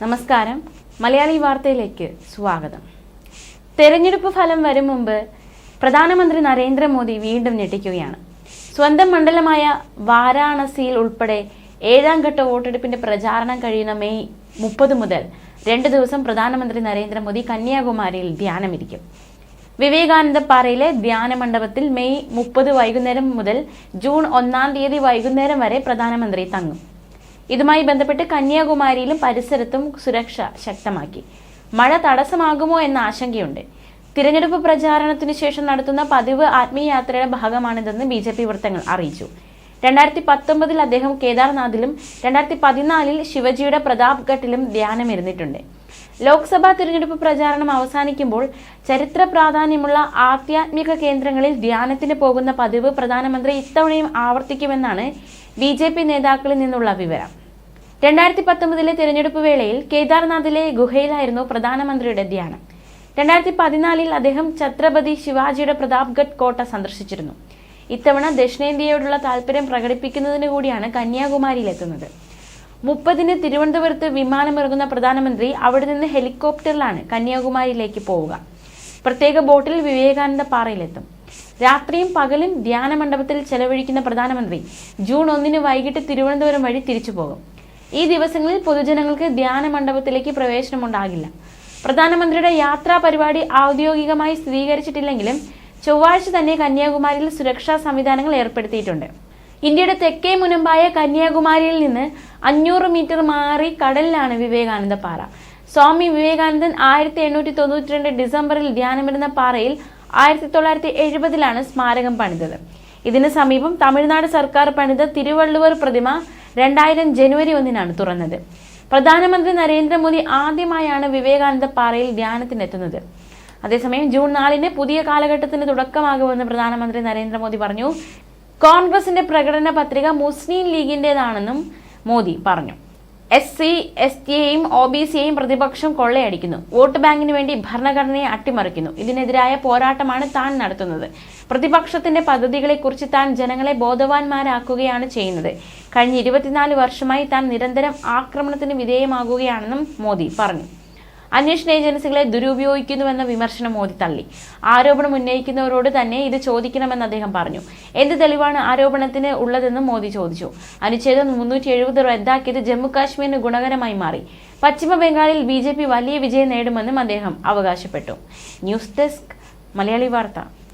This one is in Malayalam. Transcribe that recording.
നമസ്കാരം. മലയാളി വാർത്തയിലേക്ക് സ്വാഗതം. തെരഞ്ഞെടുപ്പ് ഫലം വരും മുമ്പ് പ്രധാനമന്ത്രി നരേന്ദ്രമോദി വീണ്ടും ഞെട്ടിക്കുകയാണ്. സ്വന്തം മണ്ഡലമായ വാരാണസിയിൽ ഉൾപ്പെടെ ഏഴാം ഘട്ട വോട്ടെടുപ്പിന്റെ പ്രചാരണം കഴിയുന്ന മെയ് മുപ്പത് മുതൽ രണ്ട് ദിവസം പ്രധാനമന്ത്രി നരേന്ദ്രമോദി കന്യാകുമാരിയിൽ ധ്യാനമിരിക്കും. വിവേകാനന്ദ പാറയിലെ ധ്യാന മണ്ഡപത്തിൽ മെയ് മുപ്പത് വൈകുന്നേരം മുതൽ ജൂൺ ഒന്നാം തീയതി വൈകുന്നേരം വരെ പ്രധാനമന്ത്രി തങ്ങും. ഇതുമായി ബന്ധപ്പെട്ട് കന്യാകുമാരിയിലും പരിസരത്തും സുരക്ഷ ശക്തമാക്കി. മഴ തടസ്സമാകുമോ എന്ന ആശങ്കയുണ്ട്. തിരഞ്ഞെടുപ്പ് പ്രചാരണത്തിനു ശേഷം നടത്തുന്ന പതിവ് ആത്മീയ യാത്രയുടെ ഭാഗമാണിതെന്ന് ബി ജെ പി വൃത്തങ്ങൾ അറിയിച്ചു. രണ്ടായിരത്തി പത്തൊമ്പതിൽ അദ്ദേഹം കേദാർനാഥിലും രണ്ടായിരത്തി പതിനാലിൽ ശിവജിയുടെ പ്രതാപ്ഘട്ടിലും ധ്യാനമിരുന്നിട്ടുണ്ട്. ലോക്സഭാ തിരഞ്ഞെടുപ്പ് പ്രചാരണം അവസാനിക്കുമ്പോൾ ചരിത്ര പ്രാധാന്യമുള്ള ആധ്യാത്മിക കേന്ദ്രങ്ങളിൽ ധ്യാനത്തിന് പോകുന്ന പതിവ് പ്രധാനമന്ത്രി ഇത്തവണയും ആവർത്തിക്കുമെന്നാണ് ബി ജെ പി നേതാക്കളിൽ നിന്നുള്ള വിവരം. രണ്ടായിരത്തി പത്തൊമ്പതിലെ തിരഞ്ഞെടുപ്പ് വേളയിൽ കേദാർനാഥിലെ ഗുഹയിലായിരുന്നു പ്രധാനമന്ത്രിയുടെ ധ്യാനം. രണ്ടായിരത്തി പതിനാലിൽ അദ്ദേഹം ഛത്രപതി ശിവാജിയുടെ പ്രതാപ്ഗഡ് കോട്ട സന്ദർശിച്ചിരുന്നു. ഇത്തവണ ദക്ഷിണേന്ത്യയോടുള്ള താല്പര്യം പ്രകടിപ്പിക്കുന്നതിന് കൂടിയാണ് കന്യാകുമാരിയിലെത്തുന്നത്. മുപ്പതിന് തിരുവനന്തപുരത്ത് വിമാനമിറങ്ങുന്ന പ്രധാനമന്ത്രി അവിടെ നിന്ന് ഹെലികോപ്റ്ററിലാണ് കന്യാകുമാരിയിലേക്ക് പോവുക. പ്രത്യേക ബോട്ടിൽ വിവേകാനന്ദ പാറയിലെത്തും. രാത്രിയും പകലും ധ്യാന മണ്ഡപത്തിൽ ചെലവഴിക്കുന്ന പ്രധാനമന്ത്രി ജൂൺ ഒന്നിന് വൈകിട്ട് തിരുവനന്തപുരം വഴി തിരിച്ചു പോകും. ഈ ദിവസങ്ങളിൽ പൊതുജനങ്ങൾക്ക് ധ്യാന മണ്ഡപത്തിലേക്ക് പ്രവേശനമുണ്ടാകില്ല. പ്രധാനമന്ത്രിയുടെ യാത്രാ പരിപാടി ഔദ്യോഗികമായി സ്ഥിരീകരിച്ചിട്ടില്ലെങ്കിലും ചൊവ്വാഴ്ച തന്നെ കന്യാകുമാരിയിൽ സുരക്ഷാ സംവിധാനങ്ങൾ ഏർപ്പെടുത്തിയിട്ടുണ്ട്. ഇന്ത്യയുടെ തെക്കേ മുനമ്പായ കന്യാകുമാരിയിൽ നിന്ന് അഞ്ഞൂറ് മീറ്റർ മാറി കടലിലാണ് വിവേകാനന്ദ പാറ. സ്വാമി വിവേകാനന്ദൻ ആയിരത്തി എണ്ണൂറ്റി തൊണ്ണൂറ്റി രണ്ട് ഡിസംബറിൽ ധ്യാനമിടുന്ന പാറയിൽ ആയിരത്തി തൊള്ളായിരത്തി എഴുപതിലാണ് സ്മാരകം പണിതത്. ഇതിന് സമീപം തമിഴ്നാട് സർക്കാർ പണിത തിരുവള്ളുവർ പ്രതിമ രണ്ടായിരം ജനുവരി ഒന്നിനാണ് തുറന്നത്. പ്രധാനമന്ത്രി നരേന്ദ്രമോദി ആദ്യമായാണ് വിവേകാനന്ദ പാറയിൽ ധ്യാനത്തിനെത്തുന്നത്. അതേസമയം ജൂൺ നാലിന് പുതിയ കാലഘട്ടത്തിന് തുടക്കമാകുമെന്ന് പ്രധാനമന്ത്രി നരേന്ദ്രമോദി പറഞ്ഞു. കോൺഗ്രസിന്റെ പ്രകടന പത്രിക മുസ്ലിം ലീഗിന്റേതാണെന്നും മോദി പറഞ്ഞു. എസ് സി എസ് ടിയെയും ഒ ബി സിയെയും പ്രതിപക്ഷം കൊള്ളയടിക്കുന്നു. വോട്ട് ബാങ്കിന് വേണ്ടി ഭരണഘടനയെ അട്ടിമറിക്കുന്നു. ഇതിനെതിരായ പോരാട്ടമാണ് താൻ നടത്തുന്നത്. പ്രതിപക്ഷത്തിന്റെ പദ്ധതികളെക്കുറിച്ച് താൻ ജനങ്ങളെ ബോധവാന്മാരാക്കുകയാണ് ചെയ്യുന്നത്. കഴിഞ്ഞ ഇരുപത്തിനാല് വർഷമായി താൻ നിരന്തരം ആക്രമണത്തിന് വിധേയമാകുകയാണെന്നും മോദി പറഞ്ഞു. അന്വേഷണ ഏജൻസികളെ ദുരുപയോഗിക്കുന്നുവെന്ന വിമർശനം മോദി തള്ളി. ആരോപണം ഉന്നയിക്കുന്നവരോട് തന്നെ ഇത് ചോദിക്കണമെന്ന് അദ്ദേഹം പറഞ്ഞു. എന്ത് തെളിവാണ് ആരോപണത്തിന് ഉള്ളതെന്നും മോദി ചോദിച്ചു. അനുച്ഛേദം മുന്നൂറ്റി എഴുപത് റദ്ദാക്കിയത് ജമ്മു കാശ്മീരിന് ഗുണകരമായി മാറി. പശ്ചിമ ബംഗാളിൽ ബി വലിയ വിജയം നേടുമെന്നും അദ്ദേഹം അവകാശപ്പെട്ടു. ന്യൂസ് ഡെസ്ക് മലയാളി വാർത്ത.